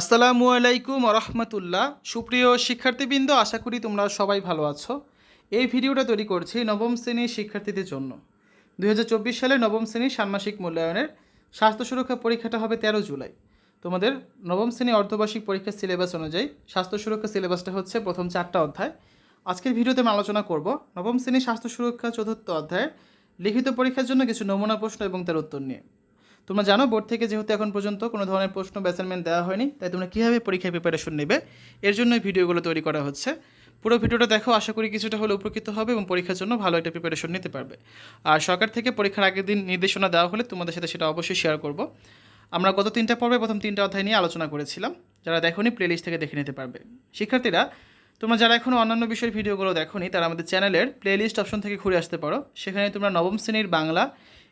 আসসালামু আলাইকুম রহমতুল্লাহ সুপ্রিয় শিক্ষার্থীবৃন্দ, আশা করি তোমরা সবাই ভালো আছো। এই ভিডিওটা তৈরি করছি নবম শ্রেণির শিক্ষার্থীদের জন্য। দু হাজার চব্বিশ সালে নবম শ্রেণির ষান্মাসিক মূল্যায়নের স্বাস্থ্য সুরক্ষা পরীক্ষাটা হবে তেরো জুলাই। তোমাদের নবম শ্রেণি অর্ধবার্ষিক পরীক্ষার সিলেবাস অনুযায়ী স্বাস্থ্য সুরক্ষা সিলেবাসটা হচ্ছে প্রথম চারটা অধ্যায়। আজকের ভিডিওতে আমি আলোচনা করব নবম শ্রেণির স্বাস্থ্য সুরক্ষা চতুর্থ অধ্যায়ের লিখিত পরীক্ষার জন্য কিছু নমুনা প্রশ্ন এবং তার উত্তর নিয়ে। তোমরা জানো, বোর্ড থেকে যেহেতু এখন পর্যন্ত কোনো ধরনের প্রশ্ন অ্যাসাইনমেন্ট দেওয়া হয়নি, তাই তোমরা কীভাবে পরীক্ষায় প্রিপারেশন নেবে, এর জন্য এই ভিডিওগুলো তৈরি করা হচ্ছে। পুরো ভিডিওটা দেখো, আশা করি কিছুটা হলে উপকৃত হবে এবং পরীক্ষার জন্য ভালো একটা প্রিপারেশন নিতে পারবে। আর সরকার থেকে পরীক্ষার আগের দিন নির্দেশনা দেওয়া হলে তোমাদের সাথে সেটা অবশ্যই শেয়ার করব। আমরা গত তিনটা পর্বে প্রথম তিনটা অধ্যায় নিয়ে আলোচনা করেছিলাম, যারা দেখোনি প্লেলিস্ট থেকে দেখে নিতে পারবে। শিক্ষার্থীরা, তোমরা যারা এখনও অন্যান্য বিষয়ের ভিডিওগুলো দেখোনি, তারা আমাদের চ্যানেলের প্লেলিস্ট অপশন থেকে ঘুরে আসতে পারো। সেখানে তোমরা নবম শ্রেণির বাংলা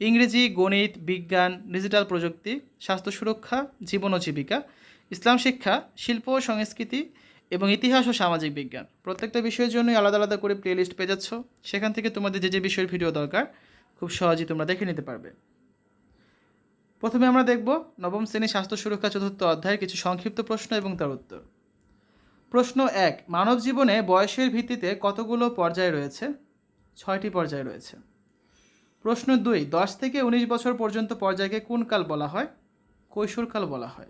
ইংরেজি, গণিত, বিজ্ঞান, ডিজিটাল প্রযুক্তি, স্বাস্থ্য সুরক্ষা, জীবন ও জীবিকা, ইসলাম শিক্ষা, শিল্প ও সংস্কৃতি এবং ইতিহাস ও সামাজিক বিজ্ঞান। প্রত্যেকটা বিষয়ের জন্যই আলাদা আলাদা করে প্লেলিস্ট পেয়ে যাচ্ছ। সেখান থেকে তোমাদের যে যে বিষয়ের ভিডিও দরকার, খুব সহজেই তোমরা দেখে নিতে পারবে। প্রথমে আমরা দেখব নবম শ্রেণি স্বাস্থ্য সুরক্ষা চতুর্থ অধ্যায়ের কিছু সংক্ষিপ্ত প্রশ্ন এবং তার উত্তর। প্রশ্ন এক, মানব জীবনে বয়সের ভিত্তিতে কতগুলো পর্যায় রয়েছে? ছয়টি পর্যায় রয়েছে। প্রশ্ন দুই, দশ থেকে উনিশ বছর পর্যন্ত পর্যায়কে কোন কাল বলা হয়? কৈশোরকাল বলা হয়।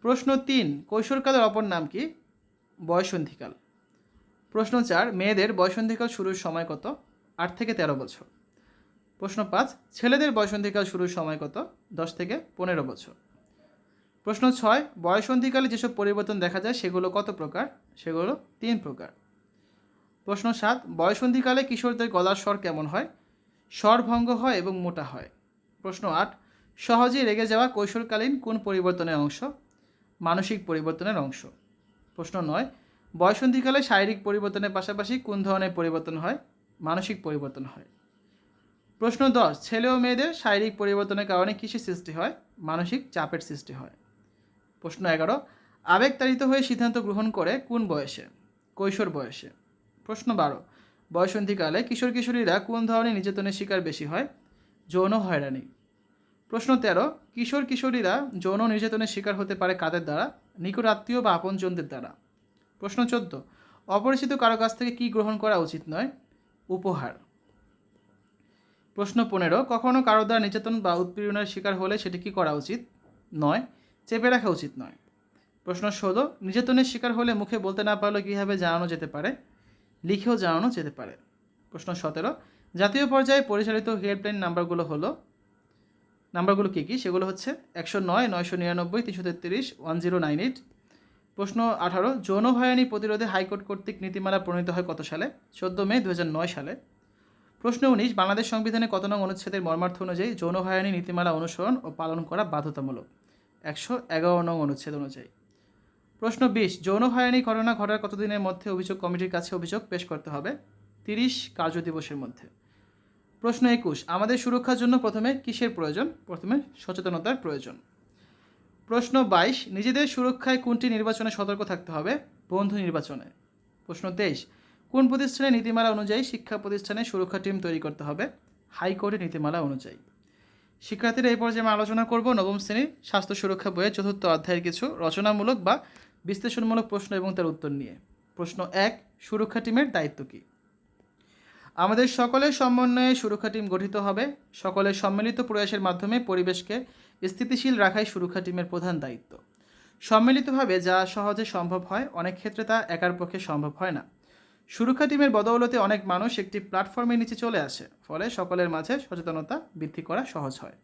প্রশ্ন তিন কৈশোরকালের অপর নাম কি? বয়সন্ধিকাল প্রশ্ন চার, মেয়েদের বয়সন্ধিকাল শুরুর সময় কত? আট থেকে তেরো বছর। প্রশ্ন পাঁচ, ছেলেদের বয়সন্ধিকাল শুরুর সময় কত? দশ থেকে পনেরো বছর। প্রশ্ন ছয় বয়সন্ধিকালে যেসব পরিবর্তন দেখা যায়, সেগুলো কত প্রকার? সেগুলো তিন প্রকার। প্রশ্ন সাত বয়সন্ধিকালে কিশোরদের গলার স্বর কেমন হয়? স্বর ভঙ্গ হয় এবং মোটা হয়। প্রশ্ন আট, সহজেই রেগে যাওয়া কৈশোরকালীন কোন পরিবর্তনের অংশ? মানসিক পরিবর্তনের অংশ। প্রশ্ন নয়, বয়সন্ধিকালে শারীরিক পরিবর্তনের পাশাপাশি কোন ধরনের পরিবর্তন হয়? মানসিক পরিবর্তন হয়। প্রশ্ন দশ, ছেলে ও মেয়েদের শারীরিক পরিবর্তনের কারণে কিসের সৃষ্টি হয়? মানসিক চাপের সৃষ্টি হয়। প্রশ্ন এগারো, আবেগতাড়িত হয়ে সিদ্ধান্ত গ্রহণ করে কোন বয়সে? কৈশোর বয়সে। প্রশ্ন বারো বয়সন্ধিকালে কিশোর কিশোরীরা কোন ধরনের নির্যাতনের শিকার বেশি হয়? যৌন হয়রানি। প্রশ্ন তেরো, কিশোর কিশোরীরা যৌন নির্যাতনের শিকার হতে পারে কাদের দ্বারা? নিকট আত্মীয় বা আপনজনদের দ্বারা। প্রশ্ন চোদ্দ, অপরিচিত কারও কাছ থেকে কী গ্রহণ করা উচিত নয়? উপহার। প্রশ্ন পনেরো কখনও কারও দ্বারা নির্যাতন বা উৎপীড়নের শিকার হলে সেটি কী করা উচিত নয়? চেপে রাখা উচিত নয়। প্রশ্ন ষোলো, নির্যাতনের শিকার হলে মুখে বলতে না পারলে কীভাবে জানানো যেতে পারে? লিখেও জানানো যেতে পারে। প্রশ্ন সতেরো, জাতীয় পর্যায়ে পরিচালিত হেল্পলাইন নাম্বারগুলো হলো, নাম্বারগুলো কী কী? সেগুলো হচ্ছে একশো নয়, নয়শো নিরানব্বই, তিনশো তেত্রিশ, ওয়ান জিরো নাইন এইট। প্রশ্ন আঠারো, যৌন হয়রানি প্রতিরোধে হাইকোর্ট কর্তৃক নীতিমালা প্রণীত হয় কত সালে? চোদ্দ মে দু সালে। প্রশ্ন উনিশ, বাংলাদেশ সংবিধানে কত নং অনুচ্ছেদের মর্মার্থ অনুযায়ী যৌন হয়রানি নীতিমালা অনুসরণ ও পালন করা বাধ্যতামূলক? একশো এগারো নং অনুচ্ছেদ অনুযায়ী। প্রশ্ন বিশ, যৌন হয়রানি ঘটনা ঘটার কতদিনের মধ্যে অভিযোগ কমিটির কাছে অভিযোগ পেশ করতে হবে? তিরিশ, কার্য দিবসের মধ্যে। প্রশ্ন একুশ, আমাদের সুরক্ষার জন্য প্রথমে কিসের প্রয়োজন? প্রথমে সচেতনতার প্রয়োজন। প্রশ্ন বাইশ, নিজেদের সুরক্ষায় কোনটি নির্বাচনে সতর্ক থাকতে হবে? বন্ধু নির্বাচনে। প্রশ্ন তেইশ, কোন প্রতিষ্ঠানের নীতিমালা অনুযায়ী শিক্ষা প্রতিষ্ঠানে সুরক্ষা টিম তৈরি করতে হবে? হাইকোর্টের নীতিমালা অনুযায়ী। শিক্ষার্থীরা এই পর্যায়ে আমরা আলোচনা করব। নবম শ্রেণির স্বাস্থ্য সুরক্ষা বইয়ের চতুর্থ অধ্যায়ের কিছু রচনামূলক বা বিশ্লেষণমূলক প্রশ্ন এবং তার উত্তর নিয়ে। প্রশ্ন এক, সুরক্ষা টিমের দায়িত্ব কী? আমাদের সকলের সমন্বয়ে সুরক্ষা টিম গঠিত হবে। সকলের সম্মিলিত প্রয়াসের মাধ্যমে পরিবেশকে স্থিতিশীল রাখাই সুরক্ষা টিমের প্রধান দায়িত্ব। সম্মিলিতভাবে যা সহজে সম্ভব হয়, অনেক ক্ষেত্রে তা একার পক্ষে সম্ভব হয় না। সুরক্ষা টিমের বদৌলতে অনেক মানুষ একটি প্ল্যাটফর্মের নিচে চলে আসে, ফলে সকলের মাঝে সচেতনতা বৃদ্ধি করা সহজ হয়।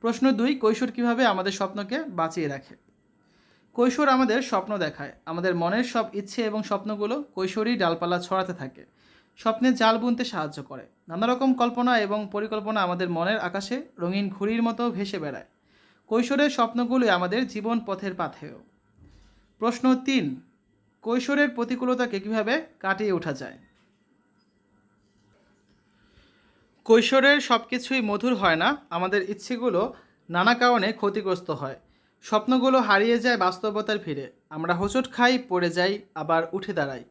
প্রশ্ন দুই, কৈশোর কীভাবে আমাদের স্বপ্নকে বাঁচিয়ে রাখে? কৈশোর আমাদের স্বপ্ন দেখায়। আমাদের মনের সব ইচ্ছে এবং স্বপ্নগুলো কৈশোরই ডালপালা ছড়াতে থাকে। স্বপ্নের জাল বুনতে সাহায্য করে। নানা রকম কল্পনা এবং পরিকল্পনা আমাদের মনের আকাশে রঙিন ঘুড়ির মতো ভেসে বেড়ায়। কৈশোরের স্বপ্নগুলোই আমাদের জীবন পথের পাথেয়। প্রশ্ন তিন, কৈশোরের প্রতিকূলতাকে কীভাবে কাটিয়ে ওঠা যায়? কৈশোরের সব কিছুই মধুর হয় না, আমাদের ইচ্ছেগুলো নানা কারণে ক্ষতিগ্রস্ত হয়। স্বপ্নগুলো হারিয়ে যায় বাস্তবতার ভিড়ে। আমরা হোঁচট খাই, পড়ে যাই, আবার উঠে দাঁড়াই।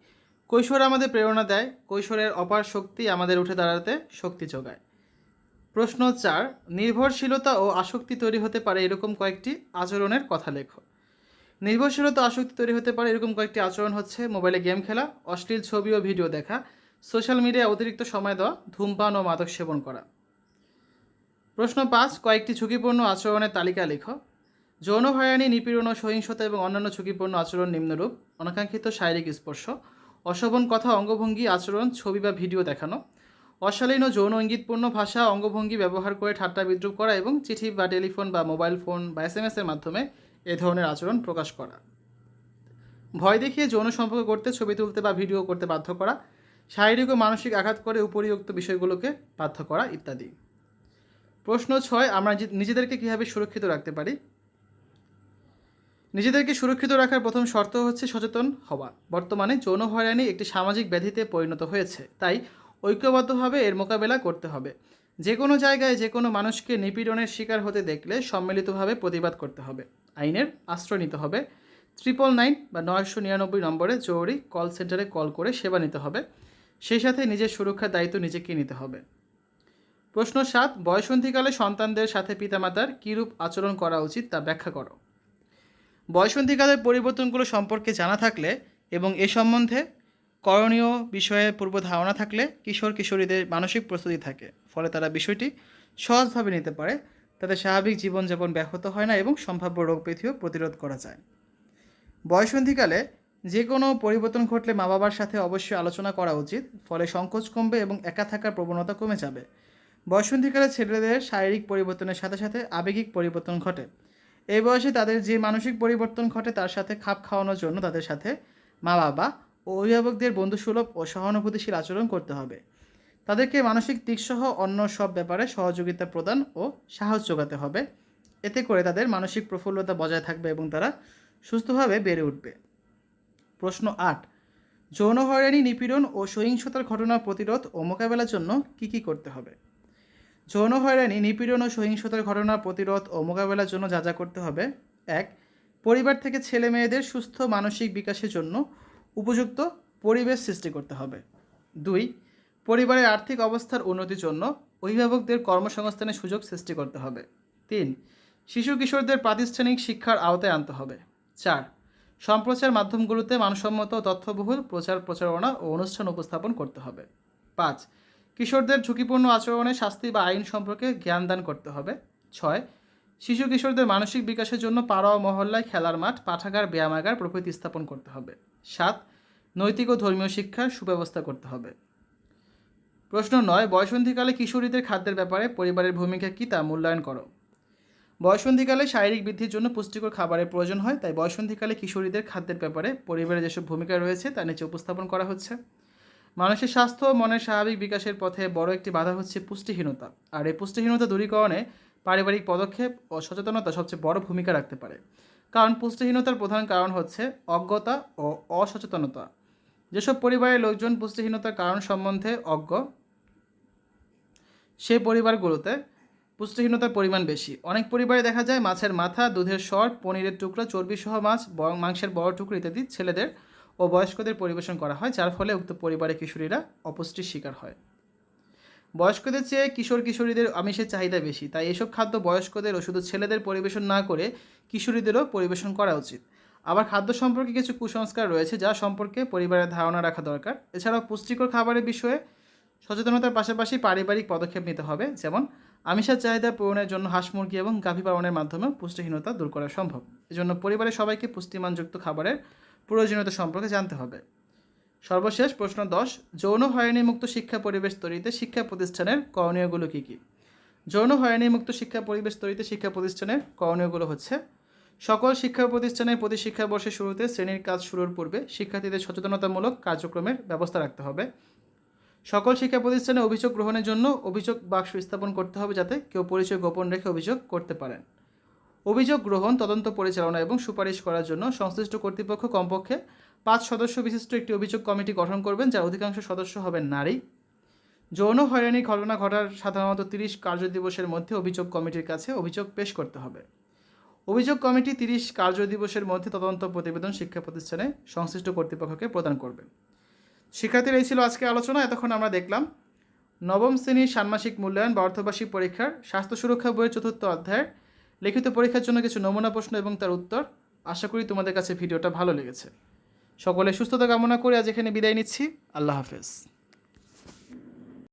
কৈশোর আমাদের প্রেরণা দেয়, কৈশোরের অপার শক্তি আমাদের উঠে দাঁড়াতে শক্তি যোগায়। প্রশ্ন চার, নির্ভরশীলতা ও আসক্তি তৈরি হতে পারে এরকম কয়েকটি আচরণের কথা লেখো। নির্ভরশীলতা আসক্তি তৈরি হতে পারে এরকম কয়েকটি আচরণ হচ্ছে মোবাইলে গেম খেলা, অশ্লীল ছবি ও ভিডিও দেখা, সোশ্যাল মিডিয়ায় অতিরিক্ত সময় দেওয়া, ধূমপান ও মাদক সেবন করা। প্রশ্ন পাঁচ, কয়েকটি ঝুঁকিপূর্ণ আচরণের তালিকা লেখো। যৌন হয়রানি, নিপীড়ন সহিংসতা এবং অন্যান্য ঝুঁকিপূর্ণ আচরণ নিম্নরূপ, অনাকাঙ্ক্ষিত শারীরিক স্পর্শ, অশোভন কথা, অঙ্গভঙ্গি, আচরণ, ছবি বা ভিডিও দেখানো, অশালীন ও যৌন ইঙ্গিতপূর্ণ ভাষা, অঙ্গভঙ্গি ব্যবহার করে ঠাট্টা বিদ্রুপ করা এবং চিঠি বা টেলিফোন বা মোবাইল ফোন বা এস এম এসের মাধ্যমে এ ধরনের আচরণ প্রকাশ করা। ভয় দেখিয়ে যৌন সম্পর্ক করতে ছবি তুলতে বা ভিডিও করতে বাধ্য করা, শারীরিক ও মানসিক আঘাত করে উপরিউক্ত বিষয়গুলোকে বাধ্য করা ইত্যাদি। প্রশ্ন ছয়, আমরা নিজেদেরকে কীভাবে সুরক্ষিত রাখতে পারি? নিজেদেরকে সুরক্ষিত রাখার প্রথম শর্ত হচ্ছে সচেতন হওয়া। বর্তমানে যৌন হয়রানি একটি সামাজিক ব্যাধিতে পরিণত হয়েছে, তাই ঐক্যবদ্ধভাবে এর মোকাবেলা করতে হবে। যে কোনো জায়গায় যে কোনো মানুষকে নিপীড়নের শিকার হতে দেখলে সম্মিলিতভাবে প্রতিবাদ করতে হবে। আইনের আশ্রয় নিতে হবে। ট্রিপল নাইন বা নয়শো নিরানব্বই নম্বরে জরুরি কল সেন্টারে কল করে সেবা নিতে হবে। সেই সাথে নিজের সুরক্ষার দায়িত্ব নিজেকে নিতে হবে। প্রশ্ন সাত, বয়সন্ধিকালে সন্তানদের সাথে পিতামাতার কীরূপ আচরণ করা উচিত তা ব্যাখ্যা করো। বয়সন্ধিকালের পরিবর্তনগুলো সম্পর্কে জানা থাকলে এবং এ সম্বন্ধে করণীয় বিষয়ে পূর্ব ধারণা থাকলে কিশোর কিশোরীদের মানসিক প্রস্তুতি থাকে, ফলে তারা বিষয়টি সহজভাবে নিতে পারে। তাদের স্বাভাবিক জীবনযাপন ব্যাহত হয় না এবং সম্ভাব্য রোগ ব্যাধিও প্রতিরোধ করা যায়। বয়সন্ধিকালে যে কোনো পরিবর্তন ঘটলে মা বাবার সাথে অবশ্যই আলোচনা করা উচিত, ফলে সংকোচ কমবে এবং একা থাকার প্রবণতা কমে যাবে। বয়সন্ধিকালে ছেলেদের শারীরিক পরিবর্তনের সাথে সাথে আবেগিক পরিবর্তন ঘটে। এই বয়সে তাদের যে মানসিক পরিবর্তন ঘটে তার সাথে খাপ খাওয়ানোর জন্য তাদের সাথে মা বাবা ও অভিভাবকদের বন্ধুসুলভ ও সহানুভূতিশীল আচরণ করতে হবে। তাদেরকে মানসিক দিকসহ অন্য সব ব্যাপারে সহযোগিতা প্রদান ও সাহস যোগাতে হবে। এতে করে তাদের মানসিক প্রফুল্লতা বজায় থাকবে এবং তারা সুস্থভাবে বেড়ে উঠবে। প্রশ্ন আট, যৌন হয়রানি, নিপীড়ন ও সহিংসতার ঘটনা প্রতিরোধ ও মোকাবেলার জন্য কী কী করতে হবে? যৌন হয়রানি, নিপীড়ন ও সহিংসতার ঘটনা, প্রতিরোধ ও মোকাবেলার জন্য যা যা করতে হবে। এক, পরিবার থেকে ছেলে মেয়েদের সুস্থ মানসিক বিকাশের জন্য উপযুক্ত পরিবেশ সৃষ্টি করতে হবে। দুই, পরিবারের আর্থিক অবস্থার উন্নতির জন্য অভিভাবকদের কর্মসংস্থানের সুযোগ সৃষ্টি করতে হবে। তিন, শিশু কিশোরদের প্রাতিষ্ঠানিক শিক্ষার আওতায় আনতে হবে। চার, সম্প্রচার মাধ্যমগুলোতে মানসম্মত তথ্যবহুল প্রচার প্রচারণা ও অনুষ্ঠান উপস্থাপন করতে হবে। পাঁচ কিশোরদের ঝুঁকিপূর্ণ আচরণে শাস্তি বা আইন সম্পর্কে জ্ঞান দান করতে হবে। ছয়, শিশু কিশোরদের মানসিক বিকাশের জন্য পাড়া ও মহল্লায় খেলার মাঠ, পাঠাগার ব্যায়ামাগার প্রভৃতি স্থাপন করতে হবে। সাত, নৈতিক ও ধর্মীয় শিক্ষার সুব্যবস্থা করতে হবে। প্রশ্ন নয়, বয়সন্ধিকালে কিশোরীদের খাদ্যের ব্যাপারে পরিবারের ভূমিকা কী তা মূল্যায়ন করো। বয়সন্ধিকালে শারীরিক বৃদ্ধির জন্য পুষ্টিকর খাবারের প্রয়োজন হয়, তাই বয়সন্ধিকালে কিশোরীদের খাদ্যের ব্যাপারে পরিবারের যেসব ভূমিকা রয়েছে তা নিচে উপস্থাপন করা হচ্ছে। মানুষের স্বাস্থ্য মনের স্বাভাবিক বিকাশের পথে বড় একটি বাধা হচ্ছে পুষ্টিহীনতা। আর এই পুষ্টিহীনতা দূরীকরণে পারিবারিক পদক্ষেপ ও সচেতনতা সবচেয়ে বড় ভূমিকা রাখতে পারে। কারণ পুষ্টিহীনতার প্রধান কারণ হচ্ছে অজ্ঞতা ও অসচেতনতা। যেসব পরিবারের লোকজন পুষ্টিহীনতার কারণ সম্বন্ধে অজ্ঞ সে পরিবারগুলোতে পুষ্টিহীনতার পরিমাণ বেশি। অনেক পরিবারে দেখা যায় মাছের মাথা, দুধের স্বর পনিরের টুকরো, চর্বিসহ মাছ ব- মাংসের বড় টুকরো ইত্যাদি ছেলেদের ও বয়স্কদের পরিবেশন করা হয়, যার ফলে উক্ত পরিবারের কিশোরীরা অপুষ্টির শিকার হয়। বয়স্কদের চেয়ে কিশোর কিশোরীদের আমিষের চাহিদা বেশি, তাই এসব খাদ্য বয়স্কদের ও শুধু ছেলেদের পরিবেশন না করে কিশোরীদেরও পরিবেশন করা উচিত। আবার খাদ্য সম্পর্কে কিছু কুসংস্কার রয়েছে, যা সম্পর্কে পরিবারের ধারণা রাখা দরকার। এছাড়াও পুষ্টিকর খাবারের বিষয়ে সচেতনতার পাশাপাশি পারিবারিক পদক্ষেপ নিতে হবে, যেমন আমিষের চাহিদা পূরণের জন্য হাঁস মুরগি এবং গাভী পালনের মাধ্যমেও পুষ্টিহীনতা দূর করা সম্ভব। এজন্য পরিবারের সবাইকে পুষ্টিমানযুক্ত খাবারের প্রয়োজনীয়তা সম্পর্কে জানতে হবে। সর্বশেষ প্রশ্ন দশ, যৌন হয়রানিমুক্ত শিক্ষা পরিবেশ তৈরিতে শিক্ষা প্রতিষ্ঠানের করণীয়গুলো কী কী? যৌন হয়রানিমুক্ত শিক্ষা পরিবেশ তৈরিতে শিক্ষা প্রতিষ্ঠানের করণীয়গুলো হচ্ছে, সকল শিক্ষা প্রতিষ্ঠানের প্রতি শিক্ষাবর্ষের শুরুতে শ্রেণির কাজ শুরুর পূর্বে শিক্ষার্থীদের সচেতনতামূলক কার্যক্রমের ব্যবস্থা রাখতে হবে। সকল শিক্ষা প্রতিষ্ঠানে অভিযোগ গ্রহণের জন্য অভিযোগ বাক্স স্থাপন করতে হবে যাতে কেউ পরিচয় গোপন রেখে অভিযোগ করতে পারেন। অভিযোগ গ্রহণ, তদন্ত পরিচালনা এবং সুপারিশ করার জন্য সংশ্লিষ্ট কর্তৃপক্ষ কমপক্ষে পাঁচ সদস্য বিশিষ্ট একটি অভিযোগ কমিটি গঠন করবেন যার অধিকাংশ সদস্য হবেন নারী। যৌন হয়রানির ঘটনা ঘটার সাধারণত তিরিশ কার্যদিবসের মধ্যে অভিযোগ কমিটির কাছে অভিযোগ পেশ করতে হবে। অভিযোগ কমিটি তিরিশ কার্যদিবসের মধ্যে তদন্ত প্রতিবেদন শিক্ষা প্রতিষ্ঠানে সংশ্লিষ্ট কর্তৃপক্ষকে প্রদান করবে। শিক্ষার্থীর, এই ছিল আজকে আলোচনা। এতক্ষণ আমরা দেখলাম নবম শ্রেণির ষান্মাসিক মূল্যায়ন বা অর্ধবার্ষিক পরীক্ষার স্বাস্থ্য সুরক্ষা বইয়ের চতুর্থ অধ্যায়ের লিখিত পরীক্ষার জন্য কিছু নমুনা প্রশ্ন এবং তার উত্তর। আশা করি তোমাদের কাছে ভিডিওটা ভালো লেগেছে। সকলে সুস্থতা কামনা করে আজ এখানে বিদায় নিচ্ছি। আল্লাহ হাফেজ।